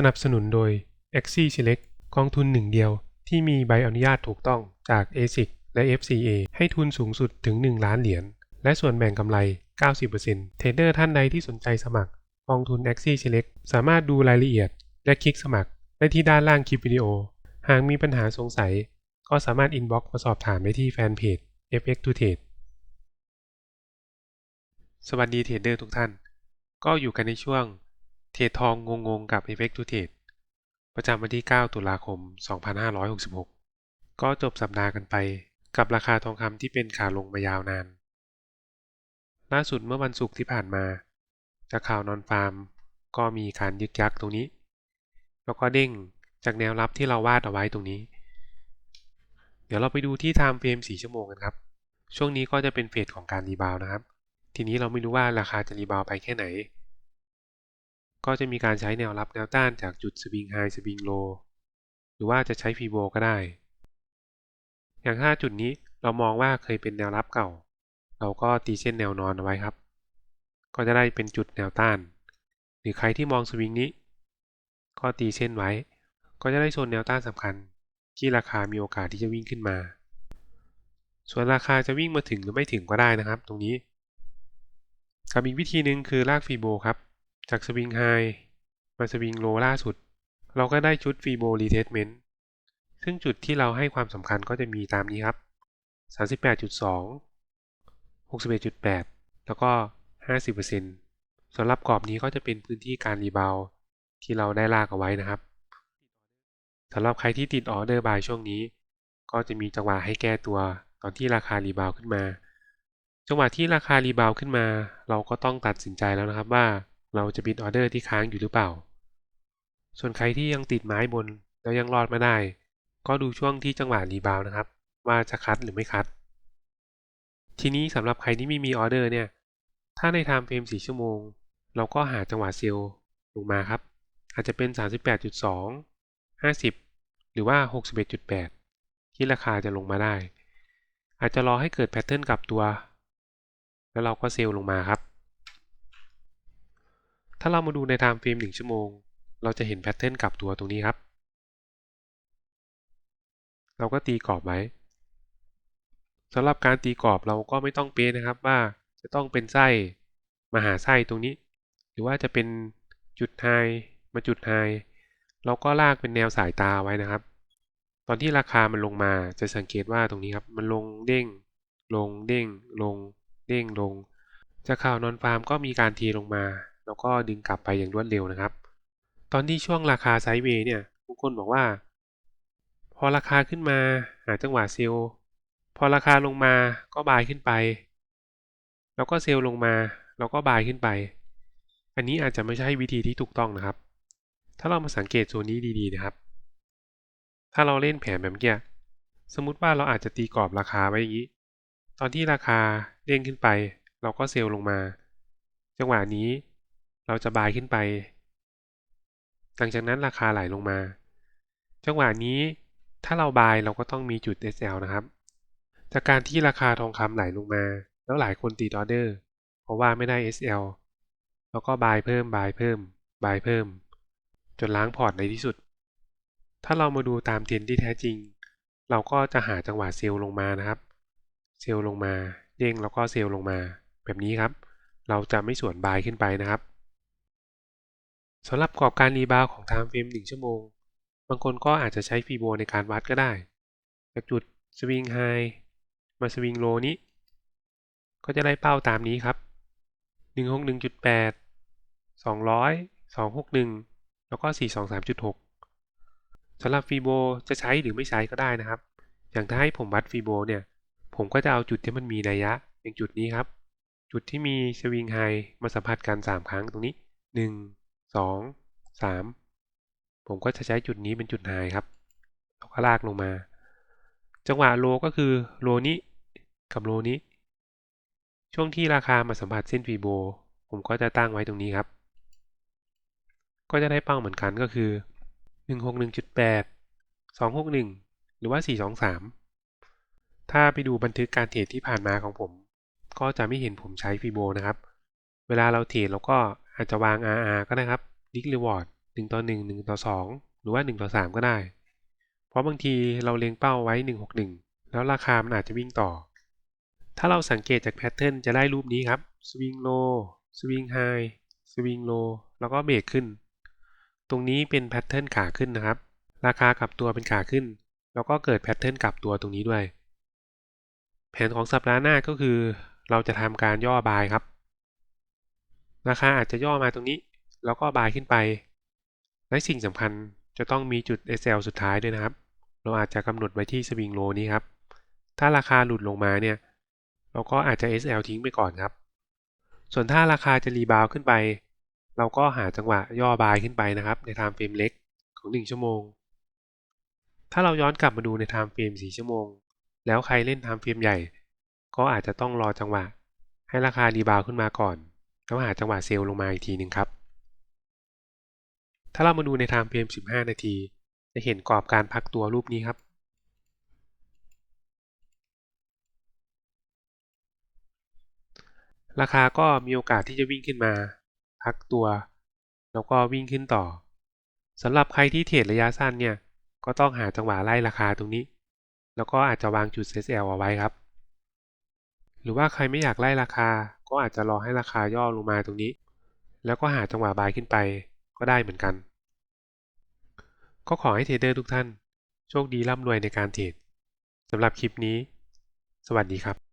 สนับสนุนโดย a x i Select กองทุนหนึ่งเดียวที่มีใบอนุญาตถูกต้องจาก ASIC และ FCA ให้ทุนสูงสุดถึง 1 ล้านเหรียญ และส่วนแบ่งกำไร 90%เทรดเดอร์ท่านใดที่สนใจสมัครกองทุน a x i Select สามารถดูรายละเอียด และคลิกสมัครได้ที่ด้านล่างคลิปวิดีโอ หากมีปัญหาสงสัย ก็สามารถอินบ็อกซ์มาสอบถามได้ที่แฟนเพจ FX to Trade สวัสดีเทรดเดอร์ทุกท่าน ก็อยู่กันในช่วง เททองงงๆกับ FX to Trade ประจำวันที่ 9 ตุลาคม 2566 ก็จบสัปดาห์กันไปกับราคาทองคำที่เป็นขาลงมายาวนาน ล่าสุดเมื่อวันศุกร์ที่ผ่านมา จากข่าวนอนฟาร์ม ก็มีการยึกยักตรงนี้ แล้วก็เด้งจากแนวรับที่เราวาดเอาไว้ตรงนี้ เดี๋ยวเราไปดูที่ Time Frame 4ชั่วโมงกันครับ ช่วงนี้ก็จะเป็นเฟสของการรีบาวนะครับ ทีนี้เราไม่รู้ว่าราคาจะรีบาวไปแค่ไหน ก็จะมีการใช้แนวรับแนวต้านจากจุดสวิงไฮสวิงโลหรือว่าจะใช้ฟีโบก็ได้ อย่างถ้าจุดนี้เรามองว่าเคยเป็นแนวรับเก่า เราก็ตีเส้นแนวนอนเอาไว้ครับ ก็จะได้เป็นจุดแนวต้าน หรือใครที่มองสวิงนี้ ก็ตีเส้นไว้ ก็จะได้โซนแนวต้านสำคัญ ที่ราคามีโอกาสที่จะวิ่งขึ้นมา ส่วนราคาจะวิ่งมาถึงหรือไม่ถึงก็ได้นะครับ ตรงนี้กับอีกวิธีหนึ่งคือลากฟีโบครับ จากสวิงไฮมาสวิงโลล่าสุด เราก็ได้ชุดฟีโบรีเทสเมนต์ซึ่งจุดที่เราให้ความสำคัญก็จะมีตามนี้ครับ 38.2 61.8 แล้วก็ 50%สำหรับกรอบนี้ก็จะเป็นพื้นที่การรีบาวที่เราได้ลากเอาไว้นะครับสำหรับใครที่ติดออเดอร์บายช่วงนี้ ก็จะมีจังหวะให้แก้ตัวตอนที่ราคารีบาวขึ้นมา จังหวะที่ราคารีบาวขึ้นมา เราก็ต้องตัดสินใจแล้วนะครับว่า เราจะบิดออเดอร์ที่ค้างอยู่หรือเปล่า ส่วนใครที่ยังติดไม้บนแล้วยังรอดไม่ได้ ก็ดูช่วงที่จังหวะรีบาวนะครับ ว่าจะคัดหรือไม่คัด ทีนี้สำหรับใครที่ไม่มีออเดอร์เนี่ย ถ้าในไทม์เฟรม4ชั่วโมง เราก็หาจังหวะเซลล์ลงมาครับ อาจจะเป็น 38.2 50 หรือว่า 61.8 ที่ราคาจะลงมาได้ อาจจะรอให้เกิดแพทเทิร์นกลับตัว แล้วเราก็เซลล์ลงมาครับ ถ้าเรามาดูในไทม์เฟรม1ชั่วโมง เราจะเห็นแพทเทิร์นกลับตัวตรงนี้ครับ เราก็ตีกรอบไว้สำหรับการตีกรอบเราก็ไม่ต้องเป๊ะนะครับว่าจะต้องเป็นไส้มาหาไส้ตรงนี้ หรือว่าจะเป็นจุดไฮมาจุดไฮเราก็ลากเป็นแนวสายตาไว้นะครับ ตอนที่ราคามันลงมาจะสังเกตว่าตรงนี้ครับ มันลงเด้ง ลงเด้ง ลง เด้งลงจากข่าวนอนฟาร์มก็มีการเทลงมา แล้วก็ดึงกลับไปอย่างรวดเร็วนะครับ ตอนที่ช่วงราคาไซด์เวย์เนี่ยทุกคนบอกว่า พอราคาขึ้นมาหาจังหวะเซลล์พอราคาลงมาก็บายขึ้นไป แล้วก็เซลล์ลงมาแล้วก็บายขึ้นไป อันนี้อาจจะไม่ใช่วิธีที่ถูกต้องนะครับ ถ้าเรามาสังเกตโซนนี้ดีๆนะครับ ถ้าเราเล่นแผนแบบเมื่อสมมติว่าเราอาจจะตีกรอบราคาไว้อย่างนี้ ตอนที่ราคาเด้งขึ้นไป เราก็เซลล์ลงมา จังหวะนี้ เราจะบายขึ้นไป หลังจากนั้นราคาไหลลงมา จังหวะนี้ถ้าเราบายเราก็ต้องมีจุด SL นะครับ จากการที่ราคาทองคำไหลลงมา แล้วหลายคนตีออเดอร์ เพราะว่าไม่ได้ SL แล้วก็บายเพิ่มบายเพิ่มบายเพิ่ม จนล้างพอร์ตในที่สุด ถ้าเรามาดูตามเทรนที่แท้จริง เราก็จะหาจังหวะเซลล์ลงมานะครับ เซลล์ลงมา เด้งแล้วก็เซลล์ลงมา แบบนี้ครับ เราจะไม่สวนบายขึ้นไปนะครับ สำหรับกรอบการรีบาวของไทม์เฟรม1 ชั่วโมง บางคนก็อาจจะใช้ฟีโบในการวัดก็ได้ จากจุดสวิงไฮมาสวิงโลนี้ ก็จะได้เป้าตามนี้ครับ 161.8 200 261 แล้วก็ 423.6สำหรับฟีโบจะใช้หรือไม่ใช้ก็ได้นะครับ อย่างถ้าให้ผมวัดฟีโบเนี่ย ผมก็จะเอาจุดที่มันมีนัยยะอย่างจุดนี้ครับ จุดที่มีสวิงไฮมาสัมผัสกัน 3 ครั้งตรงนี้ 1 2 3ผมก็จะใช้จุดนี้เป็นจุดไฮครับแล้วก็ลากลงมา จังหวะโลก็คือโลนี้กับโลนี้ ช่วงที่ราคามาสัมผัสเส้นฟีโบ ผมก็จะตั้งไว้ตรงนี้ครับ ก็จะได้เป้าเหมือนกันก็คือ 161.8 261 หรือว่า 423 ถ้าไปดูบันทึกการเทรดที่ผ่านมาของผม ก็จะไม่เห็นผมใช้ฟีโบนะครับ เวลาเราเทรดเราก็ อาจจะวาง RR ก็ได้ครับ Risk Reward 1 ต่อ 1 1 ต่อ 2 หรือว่า 1 ต่อ 3 ก็ได้ เพราะบางทีเราเล็งเป้าไว้ 161 แล้วราคามันอาจจะวิ่งต่อ ถ้าเราสังเกตจากแพทเทิร์นจะได้รูปนี้ครับ swing low swing high swing low แล้วก็เบรกขึ้น ตรงนี้เป็นแพทเทิร์นขาขึ้นนะครับ ราคากลับตัวเป็นขาขึ้น แล้วก็เกิดแพทเทิร์นกลับตัวตรงนี้ด้วย แผนของสัปดาห์หน้าก็คือ เราจะทำการย่อบายครับ ราคาอาจจะย่อมาตรงนี้ แล้วก็บายขึ้นไป และสิ่งสำคัญจะต้องมีจุด SL สุดท้ายด้วยนะครับ เราอาจจะกำหนดไว้ที่สวิงโลนี้ครับ ถ้าราคาหลุดลงมาเนี่ย เราก็อาจจะ SL ทิ้งไปก่อนครับ ส่วนถ้าราคาจะรีบาวขึ้นไป เราก็หาจังหวะย่อบายขึ้นไปนะครับ ในไทม์เฟรมเล็กของ 1 ชั่วโมง ถ้าเราย้อนกลับมาดูในไทม์เฟรม4ชั่วโมง แล้วใครเล่นไทม์เฟรมใหญ่ ก็อาจจะต้องรอจังหวะ ให้ราคารีบาวขึ้นมาก่อน แล้วหาจังหวะเซลล์ลงมาอีกทีหนึ่งครับ ถ้าเรามาดูในไทม์เฟรม 15 นาที จะเห็นกรอบการพักตัวรูปนี้ครับ ราคาก็มีโอกาสที่จะวิ่งขึ้นมา พักตัว แล้วก็วิ่งขึ้นต่อสำหรับใครที่เทรดระยะสั้นเนี่ย ก็ต้องหาจังหวะไล่ราคาตรงนี้ แล้วก็อาจจะวางจุด SL เอาไว้ครับ หรือว่าใครไม่อยากไล่ราคา ก็อาจจะรอให้ราคาย่อลงมาตรงนี้ แล้วก็หาจังหวะบายขึ้นไปก็ได้เหมือนกัน ก็ขอให้เทรดเดอร์ทุกท่าน โชคดีร่ำรวยในการเทรดสำหรับคลิปนี้ สวัสดีครับ